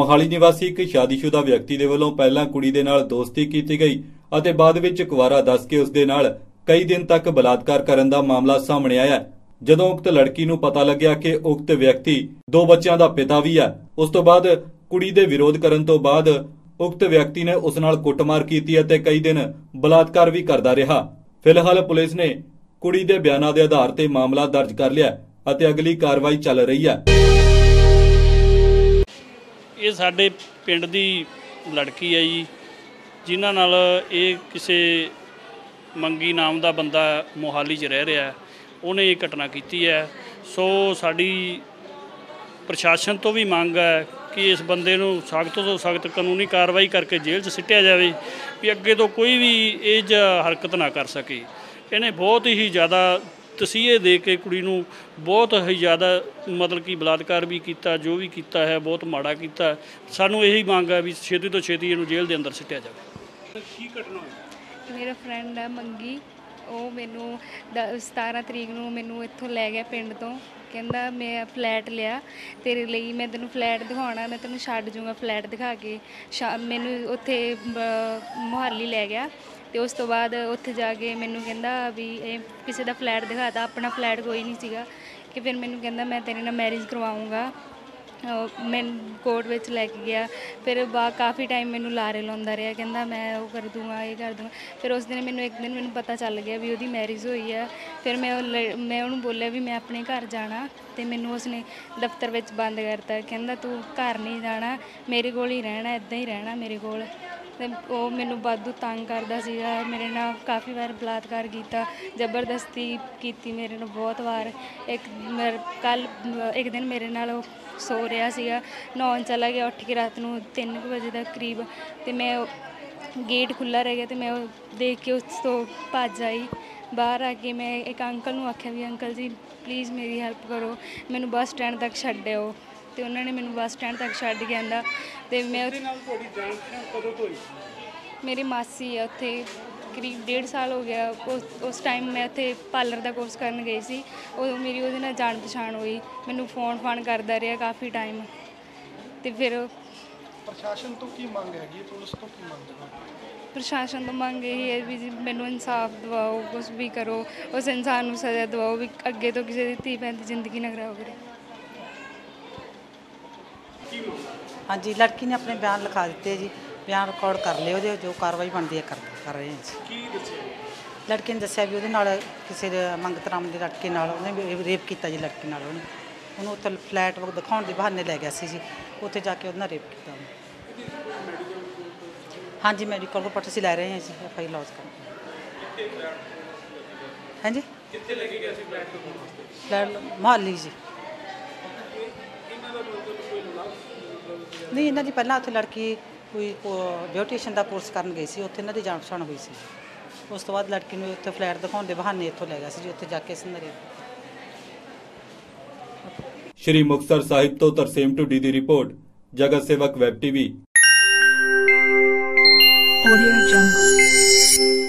ਮੋਹਾਲੀ ਨਿਵਾਸੀ ਇੱਕ ਸ਼ਾਦੀशुदा ਵਿਅਕਤੀ ਦੇ ਵੱਲੋਂ ਪਹਿਲਾਂ ਕੁੜੀ ਦੇ ਨਾਲ ਦੋਸਤੀ ਕੀਤੀ ਗਈ ਅਤੇ ਬਾਅਦ ਵਿੱਚ ਕੁਵਾਰਾ ਦੱਸ ਕੇ ਉਸ ਦੇ ਨਾਲ ਕਈ ਦਿਨ ਤੱਕ ਬਲਾਤਕਾਰ ਕਰਨ ਦਾ ਮਾਮਲਾ ਸਾਹਮਣੇ ਆਇਆ ਜਦੋਂ ਉਕਤ ਲੜਕੀ ਨੂੰ ਪਤਾ ਲੱਗਿਆ ਕਿ ਉਕਤ ਵਿਅਕਤੀ ਦੋ ਬੱਚਿਆਂ ਦਾ ਪਿਤਾ ਵੀ ਹੈ, ਉਸ ਤੋਂ ਬਾਅਦ ਕੁੜੀ ਦੇ ਵਿਰੋਧ ਕਰਨ ਤੋਂ ਬਾਅਦ ਉਕਤ ਵਿਅਕਤੀ ਨੇ ਉਸ ਨਾਲ ਕੁੱਟਮਾਰ ਕੀਤੀ ਅਤੇ ਕਈ ਦਿਨ ਬਲਾਤਕਾਰ ਵੀ ਕਰਦਾ ਰਿਹਾ। ਫਿਲਹਾਲ ਪੁਲਿਸ ਨੇ ਕੁੜੀ ਦੇ ਬਿਆਨਾਂ ਦੇ ਆਧਾਰ ਤੇ ਮਾਮਲਾ ਦਰਜ ਕਰ ਲਿਆ ਅਤੇ ਅਗਲੀ ਕਾਰਵਾਈ ਚੱਲ ਰਹੀ ਹੈ। ਇਹ ਸਾਡੇ ਪਿੰਡ ਦੀ ਲੜਕੀ ਹੈ ਜੀ, ਜਿਨ੍ਹਾਂ ਨਾਲ ਇਹ ਕਿਸੇ ਮੰਗੀ ਨਾਮ ਦਾ ਬੰਦਾ ਮੋਹਾਲੀ 'ਚ ਰਹਿ ਰਿਹਾ ਉਹਨੇ ਇਹ ਘਟਨਾ ਕੀਤੀ ਹੈ। ਸੋ ਸਾਡੀ ਪ੍ਰਸ਼ਾਸਨ ਤੋਂ ਵੀ ਮੰਗ ਹੈ ਕਿ ਇਸ ਬੰਦੇ ਨੂੰ ਸਖਤ ਤੋਂ ਸਖਤ ਕਾਨੂੰਨੀ ਕਾਰਵਾਈ ਕਰਕੇ ਜੇਲ੍ਹ 'ਚ ਸਿੱਟਿਆ ਜਾਵੇ ਵੀ ਅੱਗੇ ਤੋਂ ਕੋਈ ਵੀ ਇਹ ਜਿਹਾ ਹਰਕਤ ਨਾ ਕਰ ਸਕੇ। ਇਹਨੇ ਬਹੁਤ ਹੀ ਜ਼ਿਆਦਾ ਤਸੀਹੇ ਦੇ ਕੇ ਕੁੜੀ ਨੂੰ ਬਹੁਤ ਹੀ ਜ਼ਿਆਦਾ ਮਤਲਬ ਕਿ ਬਲਾਤਕਾਰ ਵੀ ਕੀਤਾ ਜੋ ਵੀ ਕੀਤਾ ਹੈ ਬਹੁਤ ਮਾੜਾ ਕੀਤਾ। ਸਾਨੂੰ ਇਹੀ ਮੰਗ ਹੈ ਵੀ ਛੇਤੀ ਤੋਂ ਛੇਤੀ ਇਹਨੂੰ ਜੇਲ੍ਹ ਦੇ ਅੰਦਰ ਸਿੱਟਿਆ ਜਾਵੇ। ਕੀ ਘਟਨਾ ਹੋਈ? ਮੇਰਾ ਫਰੈਂਡ ਹੈ ਮੰਗੀ। ਉਹ ਮੈਨੂੰ ਦ- 17 ਤਰੀਕ ਨੂੰ ਮੈਨੂੰ ਇੱਥੋਂ ਲੈ ਗਿਆ ਪਿੰਡ ਤੋਂ। ਕਹਿੰਦਾ ਮੈਂ ਫਲੈਟ ਲਿਆ, ਤੇਰੇ ਲਈ ਮੈਂ ਤੈਨੂੰ ਫਲੈਟ ਦਿਖਾਉਣਾ, ਮੈਂ ਤੈਨੂੰ ਛੱਡ ਜੂੰਗਾ ਫਲੈਟ ਦਿਖਾ ਕੇ। ਸ਼ਾ- ਮੈਨੂੰ ਉੱਥੇ, ਬ- ਮੁਹਾਲੀ ਲੈ ਗਿਆ। ਤੇ ਉਸ ਤੋਂ ਬਾਅਦ ਉੱਥੇ ਜਾ ਕੇ ਮੈਨੂੰ ਕਹਿੰਦਾ ਵੀ ਇਹ ਕਿਸੇ ਦਾ ਫਲੈਟ ਦਿਖਾਤਾ ਆਪਣਾ ਫਲੈਟ ਕੋਈ ਨਹੀਂ ਸੀਗਾ। ਕਿ ਫਿਰ ਮੈਨੂੰ ਕਹਿੰਦਾ ਮੈਂ ਤੇਰੇ ਨਾਲ ਮੈਰਿਜ ਕਰਵਾਉਂਗਾ ਮੈਨੂੰ ਕੋਰਟ ਵਿੱਚ ਲੈ ਕੇ ਗਿਆ। ਫਿਰ ਬਾ ਕਾਫੀ ਟਾਈਮ ਮੈਨੂੰ ਲਾਰੇ ਲਾਉਂਦਾ ਰਿਹਾ, ਕਹਿੰਦਾ ਮੈਂ ਉਹ ਕਰ ਦੂੰਗਾ, ਇਹ ਕਰ ਦੂੰਗਾ। ਫਿਰ ਉਸ ਦਿਨ ਮੈਨੂੰ ਇੱਕ ਦਿਨ ਮੈਨੂੰ ਪਤਾ ਚੱਲ ਗਿਆ ਵੀ ਉਹਦੀ ਮੈਰਿਜ ਹੋਈ ਆ। ਫਿਰ ਮੈਂ ਉਹ ਲ- ਮੈਂ ਉਹਨੂੰ ਬੋਲਿਆ ਵੀ ਮੈਂ ਆਪਣੇ ਘਰ ਜਾਣਾ ਤੇ ਮੈਨੂੰ ਉਸਨੇ ਦਫ਼ਤਰ ਵਿੱਚ ਬੰਦ ਕਰਤਾ। ਕਹਿੰਦਾ ਤੂੰ ਘਰ ਨਹੀਂ ਜਾਣਾ, ਮੇਰੇ ਕੋਲ ਹੀ ਰਹਿਣਾ ਇਦਾਂ ਹੀ ਰਹਿਣਾ ਮੇਰੇ ਕੋਲ। ਤੇ ਉਹ ਮੈਨੂੰ ਵਾਧੂ ਤੰਗ ਕਰਦਾ ਸੀਗਾ। ਮੇਰੇ ਨਾਲ ਕਾਫੀ ਵਾਰ ਬਲਾਤਕਾਰ ਕੀਤਾ, ਜ਼ਬਰਦਸਤੀ ਕੀਤੀ ਮੇਰੇ ਨਾਲ ਬਹੁਤ ਵਾਰ। ਇੱਕ ਕੱਲ ਇੱਕ ਦਿਨ ਮੇਰੇ ਨਾਲ ਉਹ ਸੋ ਰਿਹਾ ਸੀਗਾ। ਨਹਾਉਣ ਚਲਾ ਗਿਆ, ਉੱਠ ਕੇ ਰਾਤ ਨੂੰ 3 ਵਜੇ ਦਾ ਕਰੀਬ। ਤੇ ਮੈਂ ਗੇਟ ਖੁੱਲਾ ਰਹਿ ਗਿਆ ਤੇ ਮੈਂ ਉਹ ਦੇਖ ਕੇ ਉਸ ਤੋਂ ਭੱਜ ਆਈ। ਬਾਹਰ ਆ ਕੇ ਮੈਂ ਇੱਕ ਅੰਕਲ ਨੂੰ ਆਖਿਆ ਵੀ, ਅੰਕਲ ਜੀ ਪਲੀਜ਼ ਮੇਰੀ ਹੈਲਪ ਕਰੋ। ਮੈਨੂੰ ਬੱਸ ਸਟੈਂਡ ਤੱਕ ਛੱਡਿਓ ਤੇ ਉਹਨਾਂ ਨੇ ਮੈਨੂੰ ਬੱਸ ਸਟੈਂਡ ਤੱਕ ਛੱਡ ਕੇ ਆਂਦਾ ਤੇ ਮੈਂ ਉੱਥੇ- ਨਾਲ ਤੁਹਾਡੀ ਜਾਣ ਪਛਾਣ ਕਦੋਂ ਤੋਂ ਹੋਈ? ਮੇਰੀ ਮਾਸੀ ਹੈ ਉੱਥੇ ਕਰੀਬ ਡੇਢ ਸਾਲ ਹੋ ਗਿਆ। ਉਸ ਉਸ ਟਾਈਮ ਮੈਂ ਉੱਥੇ ਪਾਰਲਰ ਦਾ ਕੋਰਸ ਕਰਨ ਗਈ ਸੀ। ਉਹ ਮੇਰੀ ਉਹਦੇ ਨਾਲ ਜਾਣ ਪਛਾਣ ਹੋਈ। ਮੈਨੂੰ ਫੋਨ ਫਾਨ ਕਰਦਾ ਰਿਹਾ ਕਾਫੀ ਟਾਈਮ ਤੇ ਫਿਰ ਪ੍ਰਸ਼ਾਸਨ ਤੋਂ ਕੀ ਮੰਗ ਹੈਗੀ ਹੈ? ਪੁਲਿਸ ਤੋਂ ਕੀ ਮੰਗ ਹੈ? ਪ੍ਰਸ਼ਾਸਨ ਤੋਂ ਮੰਗ ਇਹ ਹੈ ਵੀ ਜੀ ਮੈਨੂੰ ਇਨਸਾਫ ਦਿਵਾਓ ਕੁਛ ਵੀ ਕਰੋ। ਉਸ ਇਨਸਾਨ ਨੂੰ ਸਜ਼ਾ ਦਿਵਾਓ ਵੀ ਅੱਗੇ ਤੋਂ ਕਿਸੇ ਦੀ ਧੀ ਭੈਣ ਦੀ ਜ਼ਿੰਦਗੀ ਨਾ ਖਰਾਬ ਕਰੇ। ਹਾਂਜੀ ਲੜਕੀ ਨੇ ਆਪਣੇ ਬਿਆਨ ਲਿਖਾ ਦਿੱਤੇ ਜੀ। ਬਿਆਨ ਰਿਕਾਰਡ ਕਰ ਲਏ ਉਹਦੇ ਜੋ ਕਾਰਵਾਈ ਬਣਦੀ ਹੈ ਕਰ ਕਰ ਰਹੇ ਹਾਂ ਜੀ। ਕੀ ਦੱਸਿਆ ਲੜਕੇ ਨੇ ਦੱਸਿਆ ਵੀ ਉਹਦੇ ਨਾਲ ਕਿਸੇ ਦੇ ਮੰਗਤ ਰਾਮ ਦੇ ਲੜਕੇ ਨਾਲ ਉਹਨੇ ਵੀ ਰੇਪ ਕੀਤਾ ਜੀ ਲੜਕੀ ਨਾਲ ਉਹਨੇ। ਉਹਨੂੰ ਉੱਥੇ ਫਲੈਟ ਵਗ ਦਿਖਾਉਣ ਦੇ ਬਹਾਨੇ ਲੈ ਗਿਆ ਸੀ ਜੀ। ਉੱਥੇ ਜਾ ਕੇ ਉਹਦੇ ਨਾਲ ਰੇਪ ਕੀਤਾ ਉਹਨੇ। ਹਾਂਜੀ ਮੈਡੀਕਲ ਰਿਪੋਰਟ ਅਸੀਂ ਲੈ ਰਹੇ ਹਾਂ ਜੀ ਐਫ ਆਈ ਲੌਜ ਕਰ ਹਾਂਜੀ? ਕਿੱਥੇ ਲੈ ਕੇ ਗਿਆ ਸੀ ਫਲੈਟ ਤੋਂ ਫਲੈਟ ਮੁਹਾਲੀ ਜੀ। ਨਹੀਂ ਇਹਨਾਂ ਦੀ ਪਹਿਲਾਂ ਉੱਥੇ ਲੜਕੀ ਕੋਈ ਬਿਊਟੀਸ਼ੀਅਨ ਦਾ ਕੋਰਸ ਕਰਨ ਗਈ ਸੀ ਉੱਥੇ ਇਹਨਾਂ ਦੀ ਜਾਣ ਪਛਾਣ ਹੋਈ ਸੀ। ਉਸ ਤੋਂ ਬਾਅਦ ਲੜਕੀ ਨੂੰ ਉੱਥੇ ਫਲੈਟ ਦਿਖਾਉਣ ਦੇ ਬਹਾਨੇ ਇੱਥੋਂ ਲੈ ਗਿਆ ਸੀ ਜੀ ਉੱਥੇ ਜਾ ਕੇ ਰੇਪ ਸ਼੍ਰੀ ਮੁਕਤਸਰ ਸਾਹਿਬ ਤੋਂ ਤਰਸੇਮ ਟੁੱਡੀ ਦੀ ਰਿਪੋਰਟ ਜਗਤ ਸੇਵਕ ਵੈਬ ਟੀਵੀ। Audio Jungle.